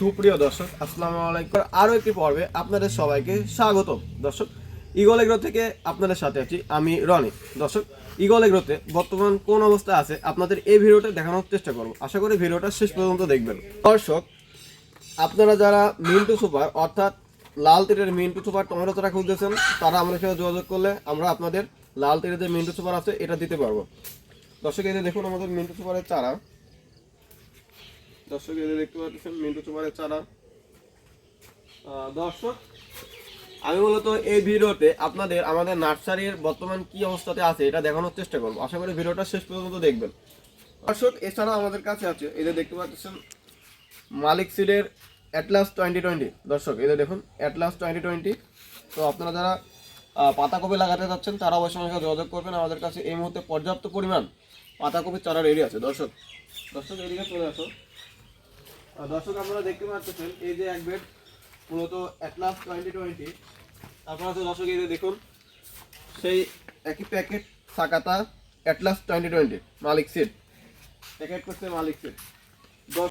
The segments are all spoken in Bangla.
সুপ্রিয় দর্শক, আসসালামু আলাইকুম। আরও একটি পর্বে আপনাদের সবাইকে স্বাগত দর্শক ইগল এগ্রো থেকে আপনাদের সাথে আছি আমি রনি। দর্শক ইগল এগ্রোতে বর্তমান কোন অবস্থা আছে আপনাদের এই ভিডিওটা দেখানোর চেষ্টা করব। আশা করি ভিডিওটা শেষ পর্যন্ত দেখবেন। দর্শক, আপনারা যারা মিন্টু সুপার, অর্থাৎ লাল তীরের মিন্টু সুপার টমেটো চারা খুঁজতেছেন, তারা আমাদের সাথে যোগাযোগ করলে আমরা আপনাদের লাল তীরের যে মিন্টু সুপার আছে, এটা দিতে পারব। দর্শক, এই দেখুন আমাদের মিন্টু সুপারের চারা। দর্শক যে দেখতে পাচ্ছেন, মিন্টু সুপারের চারা। দর্শক, আমি মূলত এই ভিডিওতে আপনাদের আমাদের নার্সারির বর্তমান কি অবস্থাতে আছে এটা দেখানোর চেষ্টা করব। আশা করি ভিডিওটা শেষ পর্যন্ত দেখবেন। দর্শক, এছাড়াও আমাদের কাছে আছে যে দেখতে পাচ্ছেন, মালিক সিডের অ্যাটলাস টোয়েন্টি টোয়েন্টি। দর্শক যে দেখুন, অ্যাটলাস টোয়েন্টি টোয়েন্টি। তো আপনারা যারা পাতাকপি লাগাতে যাচ্ছেন, তারা অবশ্যই সাথে যোগাযোগ করবেন। আমাদের কাছে এই মুহূর্তে পর্যাপ্ত পরিমাণ পাতাকপির চারা রেডি আছে। দর্শক দর্শক, এদিকে চলে আসো। দর্শক, আপনারা দেখতে পাচ্ছেন, এই যে এক বেড মূলত অ্যাটলাস টোয়েন্টি টোয়েন্টি আপনারা তো দর্শক, এই যে দেখুন, সেই একই packet Sakata Atlas twenty twenty মালিক সিট প্যাকেট করছে মালিক সিট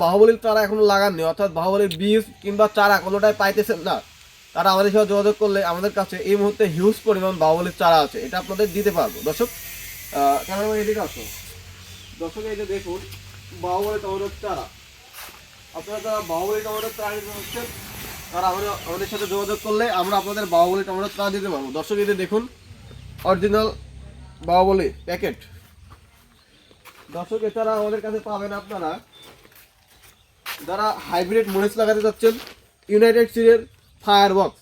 বাহুবলীর চারা এখনও লাগাননি, অর্থাৎ বাহুবলীর বীজ কিংবা চারা কোনোটাই পাইতেছেন না। তারা আমাদের সাথে যোগাযোগ করলে আমাদের কাছে এই মুহূর্তে হিউজ পরিমাণ বাহুবলীর চারা আছে, এটা আপনাদের দিতে পারব। দর্শক ক্যামেরাম্যান এদিকে আসো দর্শক, এই যে দেখুন, বাহুবলী টমেটোর চারা। আপনারা যারা বাহুবলী টমেটোর চারা নিতে হচ্ছেন তারা আমাদের আমাদের সাথে যোগাযোগ করলে আমরা আপনাদের বাহুবলী টমেটোর চারা দিতে পারব। দর্শক যে দেখুন অরিজিনাল বাহুবলী প্যাকেট দর্শক এছাড়া আমাদের কাছে পাবেন আপনারা। যারা হাইব্রিড মরিচ লাগাতে যাচ্ছেন ইউনাইটেড সিডের ফায়ার বক্স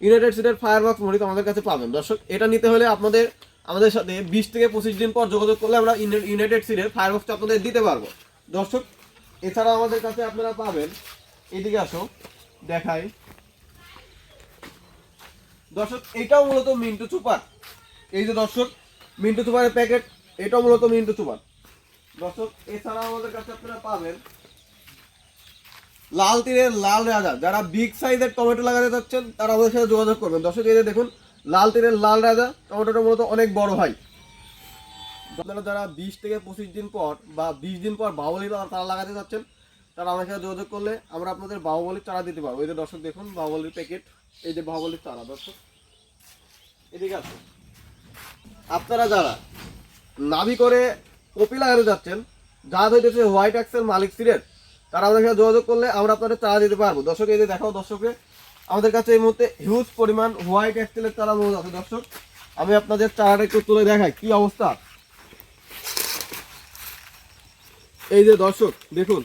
ইউনাইটেড সিডের ফায়ার বক্স মরিচ আমাদের কাছে পাবেন। দর্শক, এটা নিতে হলে আপনাদের আমাদের সাথে বিশ থেকে পঁচিশ দিন পর যোগাযোগ করলে আমরা ইউনাইটেড সিডের ফায়ার বক্সটা আপনাদের দিতে পারব। দর্শক এছাড়াও আমাদের কাছে আপনারা পাবেন, এদিকে আসো, দেখাই। দর্শক, এটাও মূলত মিন্টু সুপার। এই যে দর্শক, মিন্টু সুপারের প্যাকেট, এটাও মূলত মিন্টু সুপার। দর্শক এছাড়া আমাদের কাছে আপনারা পাবেন লাল তীরের লাল রাজা। যারা বিগ সাইজের টমেটো লাগাতে চাচ্ছেন, তারা আমাদের সাথে যোগাযোগ করবেন। দর্শক, এই দেখুন, লাল তীরের লাল রাজা, টমেটোটা মূলত অনেক বড় হয়। আপনারা যারা বিশ থেকে পঁচিশ দিন পর বা বিশ দিন পর বাহুবলি তারা লাগাতে চাচ্ছেন, তারা আমাদের সাথে যোগাযোগ করলে আমরা আপনাদের বাহুবলির চারা দিতে পারব। এই যে দর্শক দেখুন বাহুবলির প্যাকেট এই যে বাহুবলির চারা, দর্শক। এদিকে আছে আপনারা যারা নাভি করে কপি লাগাতে যাচ্ছেন যা হইতেছে হোয়াইট অ্যাক্সেল মালিক সিরেট, তারা আমাদের সাথে যোগাযোগ করলে আমরা আপনাদের চারা দিতে পারব। দর্শক, এই যে দেখাও দর্শকে আমাদের কাছে এই মুহূর্তে হিউজ পরিমাণ হোয়াইট অ্যাক্সেলের চারা মজুদ আছে। দর্শক, আমি আপনাদের চারাটা একটু তুলে দেখাই, কি অবস্থা? এই যে দর্শক, দেখুন,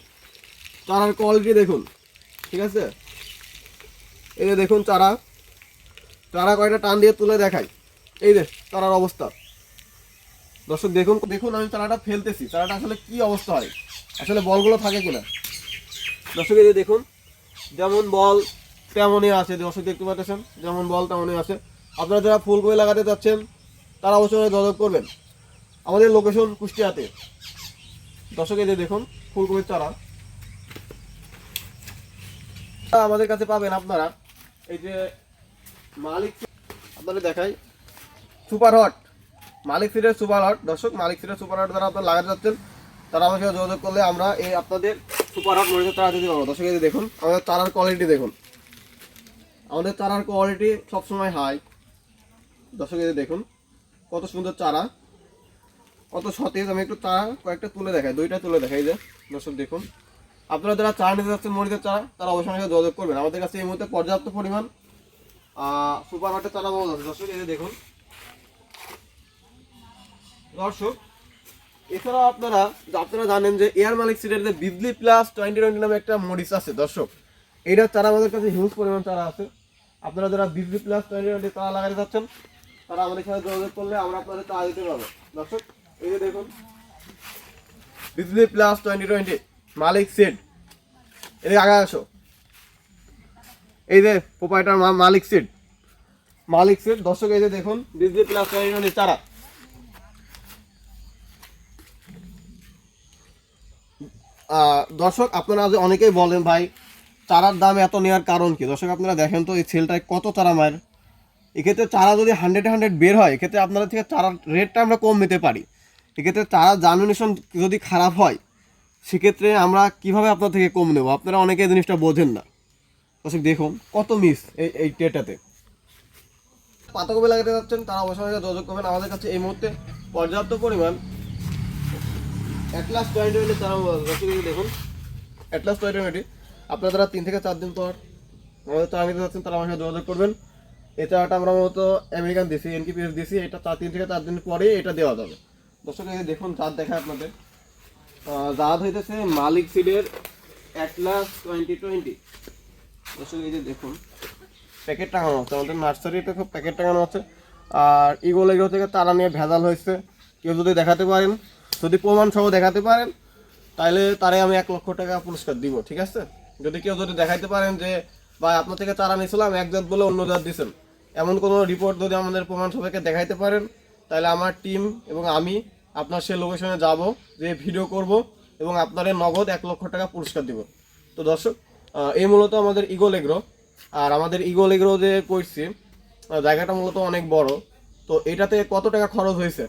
চারার কোয়ালিটি দেখুন, ঠিক আছে? এই যে দেখুন চারা চারা কয়টা টান দিয়ে তুলে দেখাই। এই যে চারার অবস্থা। দর্শক, দেখুন দেখুন আমি চারাটা ফেলতেছি। চারাটা আসলে কি অবস্থা হয়? আসলে বলগুলো থাকে কিনা? দর্শক, এই যে দেখুন, যেমন বল তেমনই আছে। দর্শক, দেখতে পাচ্ছেন? যেমন বল তেমনই আছে। আপনারা যারা ফুলকপি লাগাতে চাচ্ছেন, তারা অবশ্যই যোগাযোগ করবেন। আমাদের লোকেশন কুষ্টিয়াতে। দর্শক যে দেখুন, ফুলকপির চারা। আমাদের কাছে পাবেন আপনারা। এই যে মালিক আপনাদের দেখাই। Super hot. মালিক সিটের সুপার হট। দর্শক, মালিক সিটের সুপার হট যারা আপনারা লাগাতে যাচ্ছেন তারা আমার সাথে যোগাযোগ করলে আমরা এই আপনাদের সুপার হট মরিচের চারা দিতে পারব। দর্শক, এই দেখুন, আমাদের চারার কোয়ালিটি দেখুন। আমাদের চারার কোয়ালিটি সবসময় হাই দর্শক, এই দেখুন, কত সুন্দর চারা। কত সতেজ, আমি একটু চারা কয়েকটা তুলে দেখাই, দুইটা তুলে দেখাই যে, দর্শক দেখুন। আপনারা যারা চারা নিতে যাচ্ছেন, মরিচের চারা তারা অবশ্যই সাথে যোগাযোগ করবেন। আমাদের কাছে এই মুহূর্তে পর্যাপ্ত পরিমাণ সুপার হটের চারা পাওয়া যাচ্ছে। দর্শক, এই দেখুন। দর্শক, এছাড়াও আপনারা আপনারা জানেন যে এয়ার মালিক সিটের যে বিজলি প্লাস টোয়েন্টি টোয়েন্টি নামে একটা মরিচ আছে, দর্শক। এইটার চারা আমাদের কাছে হিউজ পরিমাণ চারা আছে। আপনারা যারা বিজলি প্লাস টোয়েন্টি টোয়েন্টি চারা লাগাতে যাচ্ছেন, তারা আমাদের সাথে যোগাযোগ করলে আমরা আপনাদের চারা দিতে পারব। দর্শক এই যে দেখুন। বিজলি প্লাস টোয়েন্টি টোয়েন্টি মালিক সিট এদিকে আগে আসো। এই যে প্রোপাইটার মালিক সিট মালিক সিট দর্শক এই যে দেখুন বিজলি প্লাস টোয়েন্টি টোয়েন্টি চারা। দর্শক, আপনারা যে অনেকেই বলেন, ভাই, চারার দাম এত নেওয়ার কারণ কি? দর্শক, আপনারা দেখেন তো এই সেলটায় কত চারা মায়ের। এক্ষেত্রে চারা যদি হান্ড্রেড হান্ড্রেড বের হয়, এক্ষেত্রে আপনাদের থেকে চারার রেটটা আমরা কম নিতে পারি। এক্ষেত্রে তারা জার্মিনেশন যদি খারাপ হয়, সেক্ষেত্রে আমরা কীভাবে আপনার থেকে কম নেব? আপনারা অনেকে জিনিসটা বোঝেন না। দর্শক, দেখুন, কত মিস এই এই টেটাতে পাতাকপি লাগাতে যাচ্ছেন, তারা অবশ্যই যোগাযোগ করবেন। আমাদের কাছে এই মুহূর্তে পর্যাপ্ত পরিমাণ অ্যাটলাস টোয়েন্টি টোয়েন্টি তারা দেখুন অ্যাটলাস টোয়েন্টি টোয়েন্টি আপনারা তারা তিন থেকে চার দিন পর আমাদের চারা নিতে যাচ্ছেন, তারা আমার যোগাযোগ করবেন। চারাটা আমরা মূলত আমেরিকান দিছি এনকিপিএস দিছি। এটা তিন থেকে চার দিন পরেই এটা দেওয়া যাবে। দর্শক দেখুন, চাঁদ দেখায় আপনাদের। জাত হইতেছে মালিক সিডের অ্যাটলাস টোয়েন্টি টোয়েন্টি দর্শক, এই যে দেখুন প্যাকেট টাঙানো হচ্ছে। আমাদের নার্সারিতে খুব প্যাকেট টাঙানো আছে আর ইগোল এগুলো থেকে তারা নিয়ে ভেজাল হয়েছে। কেউ যদি দেখাতে পারেন, যদি প্রমাণ সহ দেখাতে পারেন তাহলে তারে আমি এক লক্ষ টাকা পুরস্কার দিব, ঠিক আছে? যদি কেউ যদি দেখাইতে পারেন যে বা আপনার থেকে চারা নিয়েছিলাম, এক জাত বলে অন্য জাত দিয়েছেন এমন কোনো রিপোর্ট যদি আমাদের প্রমাণ সবাইকে দেখাইতে পারেন তাহলে আমার টিম এবং আমি আপনার সে লোকেশনে যাব যে ভিডিও করব এবং আপনাদের নগদ এক লক্ষ টাকা পুরস্কার দিব। তো দর্শক এই মূলত আমাদের ইগোল এগ্রো আর আমাদের ইগোল এগ্রো যে করছি জায়গাটা মূলত অনেক বড়। তো এটাতে কত টাকা খরচ হয়েছে?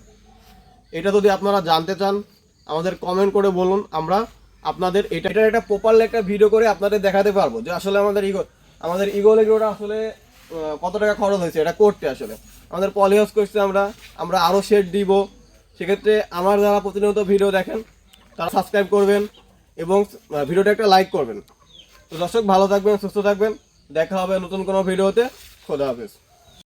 এটা যদি আপনারা জানতে চান, আমাদের কমেন্ট করে বলুন। আমরা আপনাদের এটা এটা একটা প্রপারলি একটা ভিডিও করে আপনাদের দেখাতে পারব যে আসলে আমাদের ইগো আমাদের ইগো এগুলোটা আসলে কত টাকা খরচ হয়েছে, এটা করতে আসলে। আমাদের পলিহাউস করছি আমরা আমরা আরও শেড দিব। সেক্ষেত্রে আমার যারা প্রতিনিয়ত ভিডিও দেখেন, তারা সাবস্ক্রাইব করবেন এবং ভিডিওটা একটা লাইক করবেন। তো দর্শক, ভালো থাকবেন, সুস্থ থাকবেন। দেখা হবে নতুন কোনো ভিডিওতে খোদা হাফেজ।